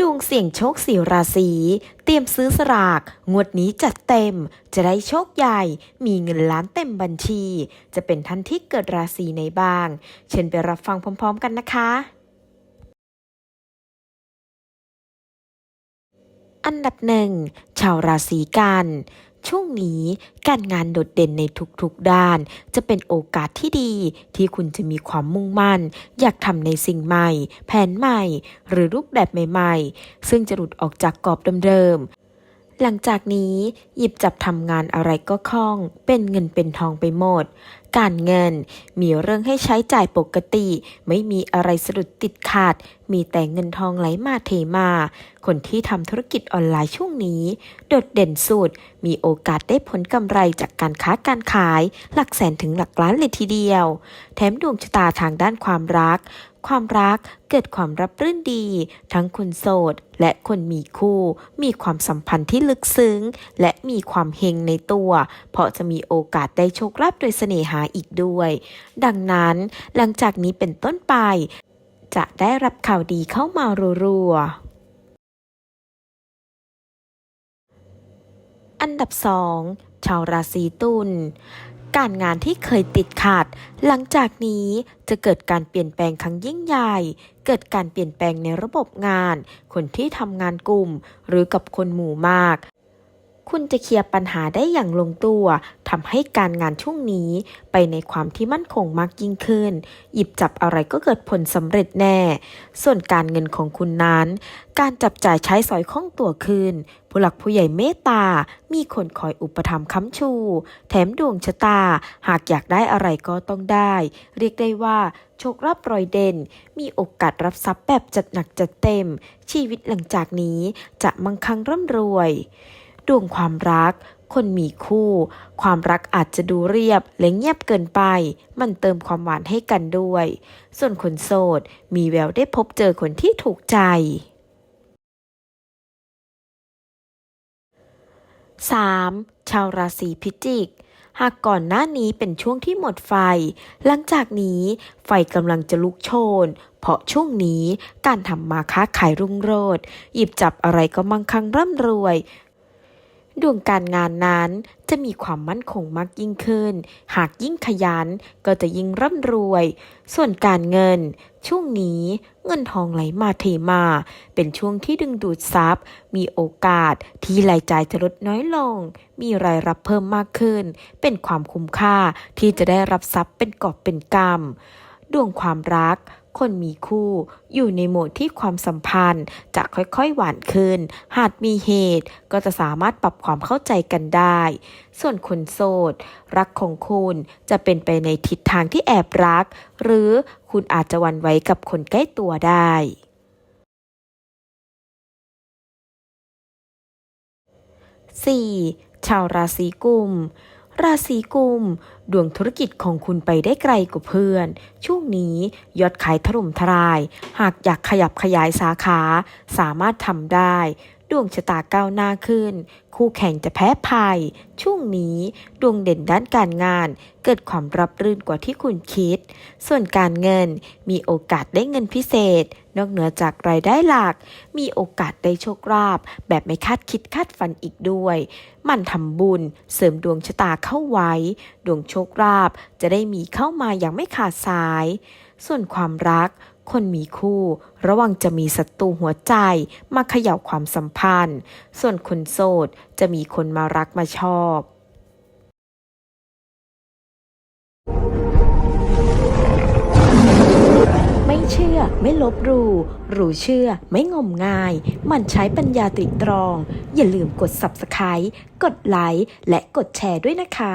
ดวงเสี่ยงโชคสี่ราศีเตรียมซื้อสลาก งวดนี้จัดเต็ม จะได้โชคใหญ่ มีเงินล้านเต็มบัญชี จะเป็นท่านที่เกิดราศีไหนบ้าง เชิญไปรับฟังพร้อม ๆ กันนะคะ อันดับหนึ่งชาวราศีกัน ช่วงนี้การงานโดดเด่นในทุกๆด้าน จะเป็นโอกาสที่ดีที่คุณจะมีความมุ่งมั่น อยากทำในสิ่งใหม่ แผนใหม่ หรือรูปแบบใหม่ๆ ซึ่งจะหลุดออกจากกรอบเดิมๆหลังจากนี้หยิบจับทำงานอะไรก็คล่อง เป็นเงินเป็นทองไปหมด การเงิน มีเรื่องให้ใช้จ่ายปกติ ไม่มีอะไรสะดุดติดขัดมีแต่เงินทองไหลมาเทมา คนที่ทำธุรกิจออนไลน์ช่วงนี้ โดดเด่นสุด มีโอกาสได้ผลกำไรจากการค้าการขาย หลักแสนถึงหลักล้านเลยทีเดียว แถมดวงชะตาทางด้านความรักความรักเกิดความรับรื่นดี ทั้งคนโสด และคนมีคู่ มีความสัมพันธ์ที่ลึกซึ้ง และมีความเฮงในตัว เพราะจะมีโอกาสได้โชคลาภโดยเสน่หาอีกด้วย ดังนั้นหลังจากนี้เป็นต้นไป จะได้รับข่าวดีเข้ามารัวๆ อันดับ2ชาวราศีตุลการงานที่เคยติดขัด หลังจากนี้จะเกิดการเปลี่ยนแปลงครั้งยิ่งใหญ่ เกิดการเปลี่ยนแปลงในระบบงาน คนที่ทำงานกลุ่ม หรือกับคนหมู่มาก คุณจะเคลียร์ปัญหาได้อย่างลงตัวทำให้การงานช่วงนี้ไปในความที่มั่นคงมากยิ่งขึ้น หยิบจับอะไรก็เกิดผลสำเร็จแน่ ส่วนการเงินของคุณนั้น การจับจ่ายใช้สอยคล่องตัวขึ้น ผู้หลักผู้ใหญ่เมตตา มีคนคอยอุปถัมภ์ค้ำชู แถมดวงชะตา หากอยากได้อะไรก็ต้องได้ เรียกได้ว่าโชคลาภรอยเด่น มีโอกาสรับทรัพย์แบบจัดหนักจัดเต็ม ชีวิตหลังจากนี้จะมั่งคั่งร่ำรวย ดวงความรัก คนมีคู่ ความรักอาจจะดูเรียบและเงียบเกินไป มันเติมความหวานให้กันด้วย ส่วนคนโสด มีแววได้พบเจอคนที่ถูกใจ 3. ชาวราศีพิจิก หากก่อนหน้านี้เป็นช่วงที่หมดไฟ หลังจากนี้ไฟกำลังจะลุกโชน เพราะช่วงนี้การทำมาค้าขายรุ่งโรจน์หยิบจับอะไรก็มั่งคั่งร่ำรวย ดวงการงานนั้นจะมีความมั่นคงมากยิ่งขึ้น หากยิ่งขยันก็จะยิ่งร่ำรวย ส่วนการเงิน ช่วงนี้เงินทองไหลมาเทมา เป็นช่วงที่ดึงดูดทรัพย์ มีโอกาสที่รายจ่ายจะลดน้อยลง มีรายรับเพิ่มมากขึ้น เป็นความคุ้มค่าที่จะได้รับทรัพย์เป็นกอบเป็นกำดวงความรัก คนมีคู่อยู่ในโหมดที่ความสัมพันธ์จะค่อยๆหวานขึ้น หากมีเหตุก็จะสามารถปรับความเข้าใจกันได้ ส่วนคนโสด รักของคุณจะเป็นไปในทิศทางที่แอบรัก หรือคุณอาจจะวันไหวกับคนใกล้ตัวได้ 4. ชาวราศีกุม ราศีกุม ดวงธุรกิจของคุณไปได้ไกลกว่าเพื่อน ช่วงนี้ยอดขายถล่มทลาย หากอยากขยับขยายสาขา สามารถทำได้ ดวงชะตาก้าวหน้าขึ้น คู่แข่งจะแพ้ภัย ช่วงนี้ดวงเด่นด้านการงาน เกิดความรับรื่นกว่าที่คุณคิด ส่วนการเงินมีโอกาสได้เงินพิเศษ นอกเหนือจากรายได้หลัก มีโอกาสได้โชคลาภแบบไม่คาดคิดคาดฝันอีกด้วย มันทำบุญเสริมดวงชะตาเข้าไว้ ดวงโชคลาภจะได้มีเข้ามาอย่างไม่ขาดสาย ส่วนความรัก คนมีคู่ ระวังจะมีศัตรูหัวใจมาเขย่าความสัมพันธ์ ส่วนคนโสดจะมีคนมารักมาชอบไม่เชื่อไม่ลบหลู่รู้เชื่อไม่งมงาย มันใช้ปัญญาตริตรอง อย่าลืมกด Subscribe กดไลค์และกดแชร์ด้วยนะคะ